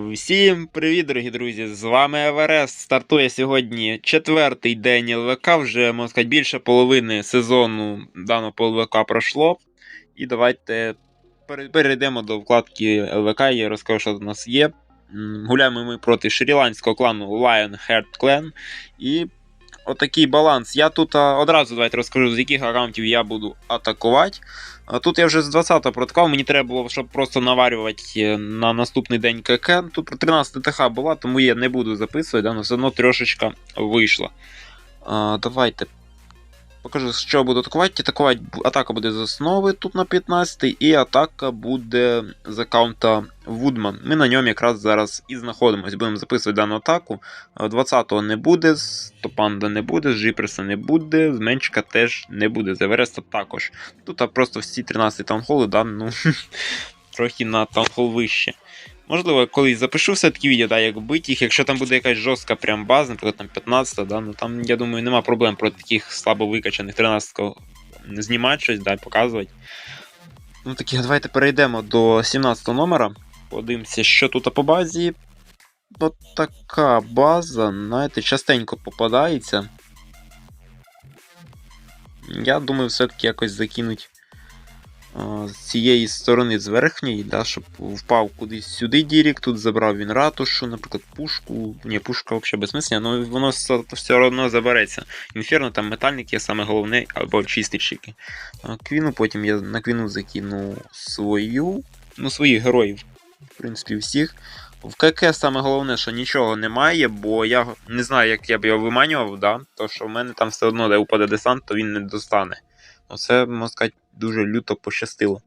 Всім привіт, дорогі друзі! З вами Еверест. Стартує сьогодні четвертий день ЛВК. Вже можна сказати, більше половини сезону даного ЛВК пройшло. І давайте перейдемо до вкладки ЛВК. Я розкажу, що у нас є. Гуляємо ми проти шрі-ланського клану Lionheart Clan. І отакий баланс. Я тут а, одразу давайте розкажу, з яких аккаунтів я буду атакувати. А Тут я вже з 20-го протикав, мені треба було, щоб просто наварювати е, на наступний день КК. Тут про 13 ТХ була, тому я не буду записувати, але все одно трошечка вийшла. А, давайте покажу, що буду атакувати. Атакувати атака буде з основи тут на 15 і атака буде з аккаунта Woodman. Ми на ньому якраз зараз і знаходимося. Будемо записувати дану атаку. 20-го не буде, з Топанда не буде, з Жіперса не буде, з Менчика теж не буде, з Евереста також. Тут просто всі 13 таунхоли, да, ну, трохи на таунхол вище. Можливо, колись запишу все-таки відео, да, як бити їх. Якщо там буде якась жорстка прям база, наприклад, там 15, да, ну там, я думаю, нема проблем проти таких слабо викачаних 13 знімати щось, да, показувати. Ну такі, давайте перейдемо до 17 номера. Подивимося, що тут по базі. От така база, знаєте, частенько попадається. Я думаю, все-таки якось закинуть з цієї сторони, з верхньої, да, щоб впав кудись сюди Дірік, тут забрав він ратушу, наприклад, пушку. Ні, пушка взагалі безсмисленна, але воно все, одно забереться. Інферно, там метальник є саме головне, або чистильщики. Квіну, потім я на квіну закину свою, ну, своїх героїв, в принципі, всіх. В КК саме головне, що нічого немає, бо я не знаю, як я б його виманював, да? то що в мене там все одно, де упаде десант, то він не достане. Оце, можна сказати, дуже люто пощастило.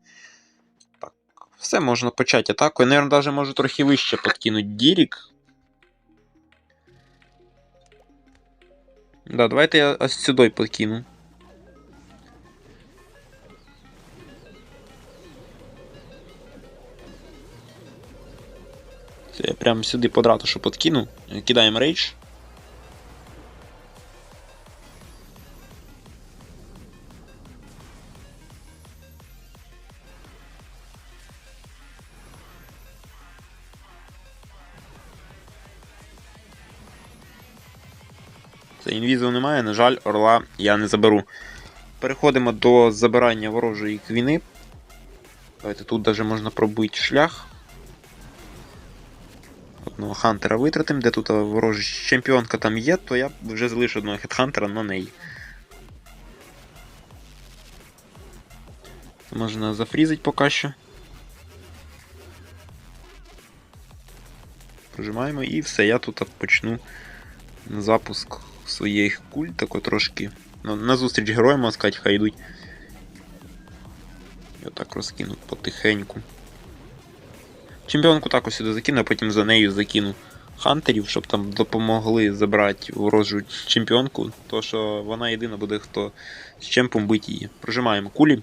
Так, все можна почати атаку. Я, мабуть, можу трохи вище подкинути Дірік. Да, давайте я ось сюди подкину. Я прямо сюди под ратушу подкину. Кидаємо рейдж. Інвізу немає, на жаль, орла я не заберу. Переходимо до забирання ворожої квіни. Давайте тут навіть можна пробити шлях. Одного хантера витратимо, де тут ворожа чемпіонка там є, то я вже залишу одного хедхантера на неї. Можна зафрізити поки що. Прожимаємо і все, я тут почну запуск своїх куль, тако трошки. Ну, на зустріч героям, можна сказати, хай йдуть. І отак розкинуть потихеньку. Чемпіонку також сюди закину, а потім за нею закину хантерів, щоб там допомогли забрати ворожу чемпіонку, то що вона єдина буде, хто з чемпом бить її. Прожимаємо кулі.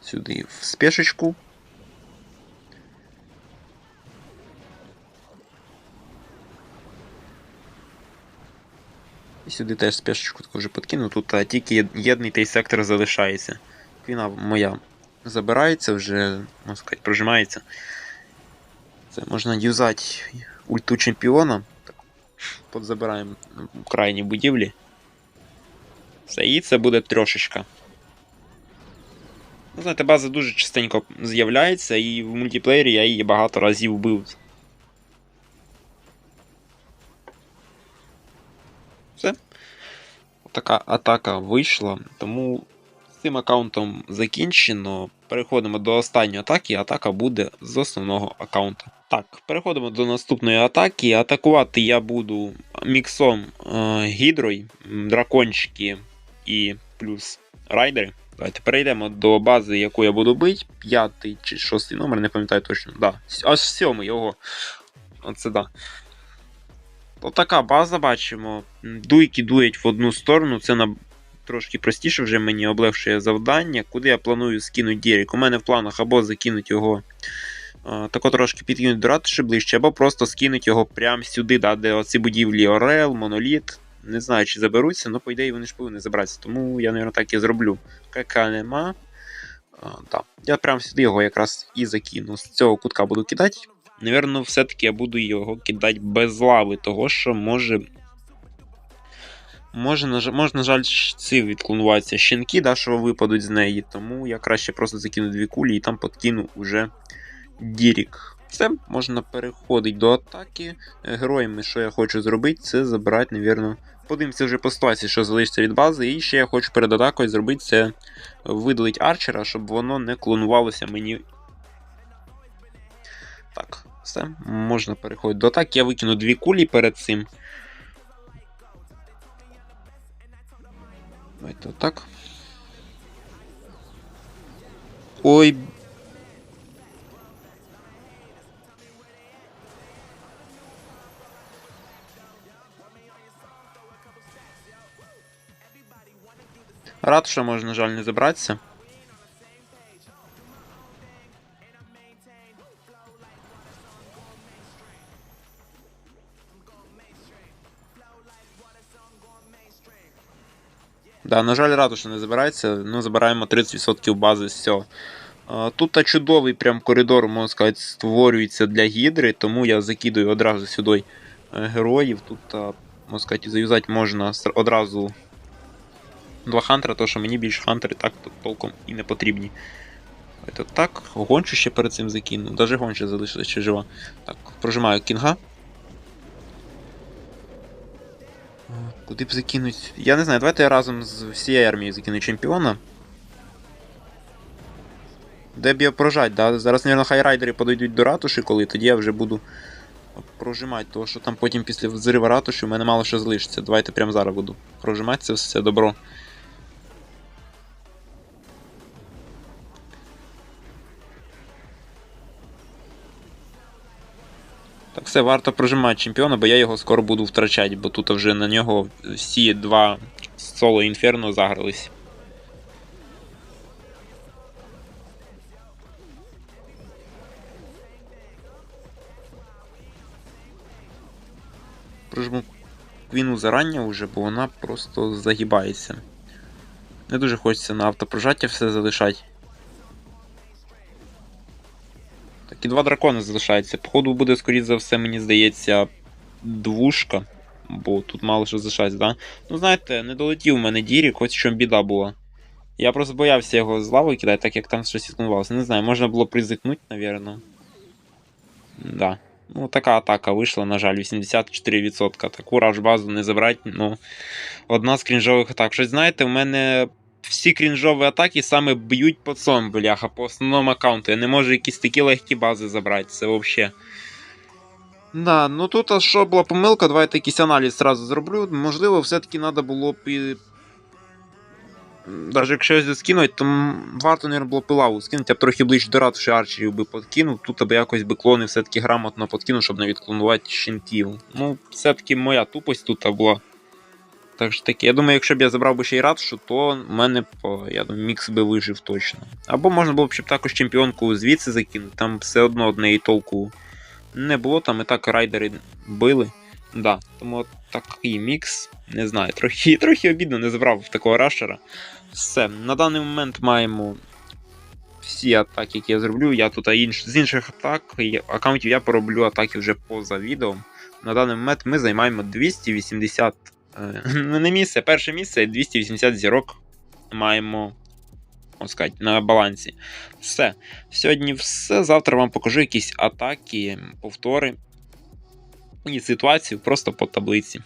Сюди в спешечку. І сюди теж спешечку таку вже подкину. Тут а, тільки єдний той сектор залишається. Квіна моя забирається вже, можна сказати, прожимається. Це можна юзати ульту чемпіона. Подзабираємо в крайній будівлі. Все, і це буде трошечка. Ну, знаєте, база дуже частенько з'являється, і в мультиплеєрі я її багато разів бив. Все. Така атака вийшла, тому з цим аккаунтом закінчено. Переходимо до останньої атаки. Атака буде з основного аккаунта. Так, переходимо до наступної атаки. Атакувати я буду міксом е, гідрой, дракончики і плюс райдери. Давайте перейдемо до бази, яку я буду бити. П'ятий чи шостий номер, не пам'ятаю точно. Да. Аж сьомий його. Оце да. Отака база бачимо. Дуйки дують в одну сторону. Це на трошки простіше вже мені облегшує завдання. Куди я планую скинути Дірік? У мене в планах або закинути його. Тако трошки підкинути до ратуші ближче, або просто скинуть його прямо сюди, да, де оці будівлі Орел, Моноліт. Не знаю, чи заберуться, але по ідеї вони ж повинні забратися. Тому я, мабуть, так і зроблю. КК нема. А, да. Я прям сюди його якраз і закину. З цього кутка буду кидати. Навірно, все-таки я буду його кидати без лави, того що може. Може, на жаль, може, на жаль, ці відклонуватися щенки, да, що випадуть з неї. Тому я краще просто закину дві кулі і там подкину уже Дірік. Все, можна переходити до атаки. Е, Героями, що я хочу зробити, це забирати, навірно. Подивимося вже по ситуації, що залишиться від бази. І ще я хочу перед атакою зробити це видалить арчера, щоб воно не клонувалося мені. Так, все, можна переходити до атаки. Я викину дві кулі перед цим. Давайте отак. Ой. Рад, що може, на жаль, не забратися. Да, на жаль, що не забирається. Ну, забираємо 30% бази з цього. Тут чудовий прям коридор, можна сказати, створюється для гідри, тому я закидаю одразу сюди е, героїв. Тут, можна сказати, заюзати можна одразу два хантера, тому що мені більше хантери так толком і не потрібні. Це так, гончу ще перед цим закину. Даже гонча залишилась ще жива. Так, прожимаю кінга. Куди б закинуть? Я не знаю, давайте я разом з всією армією закину чемпіона. Де б я прожать, да? Зараз, мабуть, хайрайдери подойдуть до ратуші, коли тоді я вже буду прожимати, тому що там потім після взриву ратуші в мене мало що залишиться. Давайте прямо зараз буду прожимати це все добро. Все, варто прожимати чемпіона, бо я його скоро буду втрачати, бо тут вже на нього всі два соло інферно загрались. Прожму квіну зарання вже, бо вона просто загибається. Не дуже хочеться на автопрожаття все залишати. Так, і два дракони залишаються. Походу буде, скоріш за все, мені здається, двушка. Бо тут мало що залишається, да? Ну, знаєте, не долетів у мене Дірік, в чому біда була. Я просто боявся його з лавою кидати, так як там щось відклонувалося. Не знаю, можна було призикнути, навірно. Да. Ну, така атака вийшла, на жаль, 84%. Таку раш-базу не забрати, ну. Одна з крінжових атак. Щось знаєте, у мене всі крінжові атаки саме б'ють по цьому, бляха, по основному аккаунту. Я не можу якісь такі легкі бази забрати, це взагалі. Да, ну тут а що була помилка, давайте якийсь аналіз зразу зроблю. Можливо, все-таки треба було б і. Навіть якщо щось скинути, то варто, мабуть, було пилаву скинути, я б трохи ближче до ратуші арчерів би подкинув, тут аби якось би клони все-таки грамотно подкинув, щоб не відклонувати щенків. Ну, все-таки моя тупость тут була. Так що таке, я думаю, якщо б я забрав би ще й ратушу, то в мене б, я думаю, мікс би вижив точно. Або можна було б ще б також чемпіонку звідси закинути, там все одно однієї толку не було, там і так райдери били. Да, тому такий мікс, не знаю, трохи, трохи обідно не забрав такого рашера. Все, на даний момент маємо всі атаки, які я зроблю. Я тут інш, з інших атак, аккаунтів я пороблю атаки вже поза відео. На даний момент ми займаємо 280. Е, не місце, перше місце 280 зірок маємо сказати, на балансі. Все. Сьогодні все. Завтра вам покажу якісь атаки, повтори і ситуацію просто по таблиці.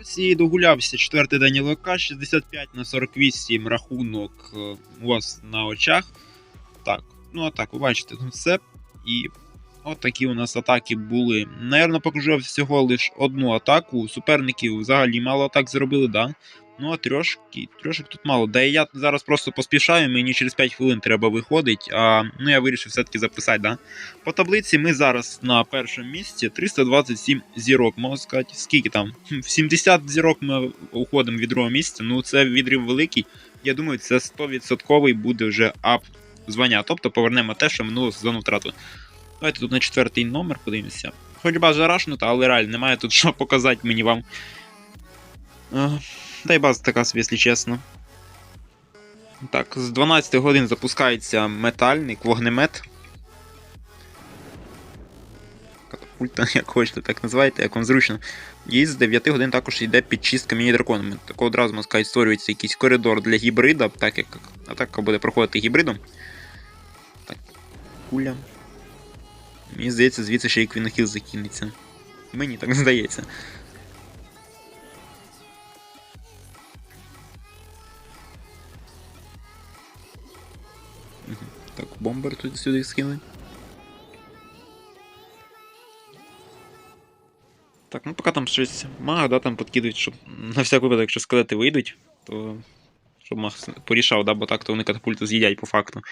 Ось і догулявся четвертий день ЛК, 65 на 48 рахунок е, у вас на очах. Так, ну а так, ви бачите, тут все. І от такі у нас атаки були. Наверно, покажу всього лише одну атаку. Суперників взагалі мало атак зробили, да. Ну, а трьошки, трьошок тут мало. Да і я зараз просто поспішаю, мені через 5 хвилин треба виходить. А ну я вирішив все-таки записати, да. По таблиці ми зараз на першому місці 327 зірок, можна сказати. Скільки там? В 70 зірок ми уходимо від другого місця. Ну, це відрив великий. Я думаю, це 100% буде вже ап звання. Тобто повернемо те, що минулого сезону втратили. Давайте тут на четвертий номер подивимося. База рашнута, але реально немає тут що показати мені вам. Е, Та й база така собі, якщо чесно. Так, з 12 годин запускається метальник, вогнемет. Катапульта, як хочете, так називайте, як вам зручно. І з 9 годин також йде підчистка міні-драконами. Так одразу сказати, створюється якийсь коридор для гібрида, так як атака буде проходити гібридом. Так, куля. Мені здається, звідси ще й квінохіл закинеться. Мені так здається. Так, бомбер тут сюди скинули. Так, ну поки там щось мага, да, там подкидують, щоб на всяк випадок, якщо скелети вийдуть, то щоб маг порішав, да, бо так то вони катапульту з'їдять по факту.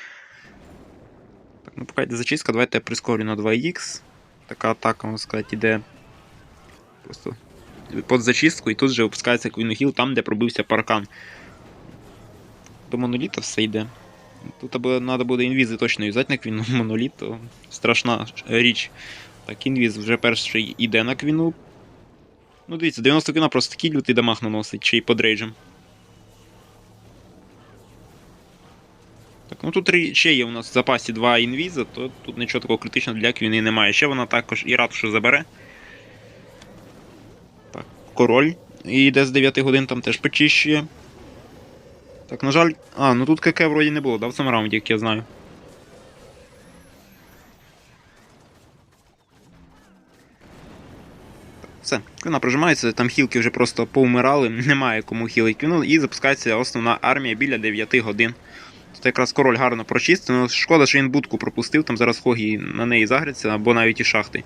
Так, ну поки йде зачистка, давайте я прискорю на 2х. Така атака, можна сказати, іде просто під зачистку, і тут же опускається квінохіл там, де пробився паркан. До моноліта все йде. Тут треба буде інвізи точно юзати на квіну. Моноліт то страшна річ. Так, інвіз вже перший іде на квіну. Ну, дивіться, 90 квіна просто такий лютий дамаг наносить, чи й под рейджем. Ну тут ще є у нас в запасі два інвіза, то тут нічого такого критичного для квіни немає. Ще вона також і ратушу забере. Так, король. І йде з 9 годин там теж почищує. Так, на жаль. А, ну тут КК вроді не було, да, в цьому раунді, як я знаю. Все, квіна прожимається, там хілки вже просто повмирали, немає кому хілить квіну, і запускається основна армія біля 9 годин. Тут якраз король гарно прочистив, але шкода, що він будку пропустив, там зараз хогі на неї загряться, або навіть і шахти.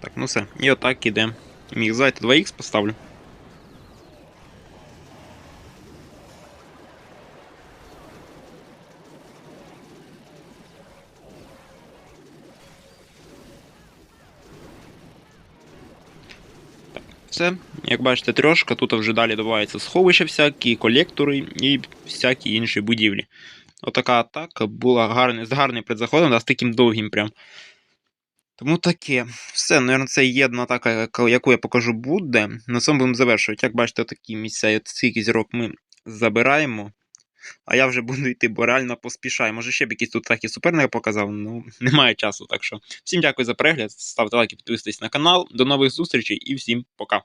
Так, ну все. І отак іде. Міг зайти 2х поставлю. Все, як бачите, трьошка, тут вже далі додається сховища всякі, колектори і всякі інші будівлі. Отака атака була гарний, з гарним предзаходом, да, з таким довгим прям. Тому таке. Все, мабуть, це є одна атака, яку я покажу буде. На цьому будемо завершувати. Як бачите, такі місця, і от скільки зірок ми забираємо. А я вже буду йти, бо реально поспішаю. Може ще б якісь тут такі суперники показав, ну немає часу. Так що всім дякую за перегляд. Ставте лайки, підписуйтесь на канал. До нових зустрічей і всім пока.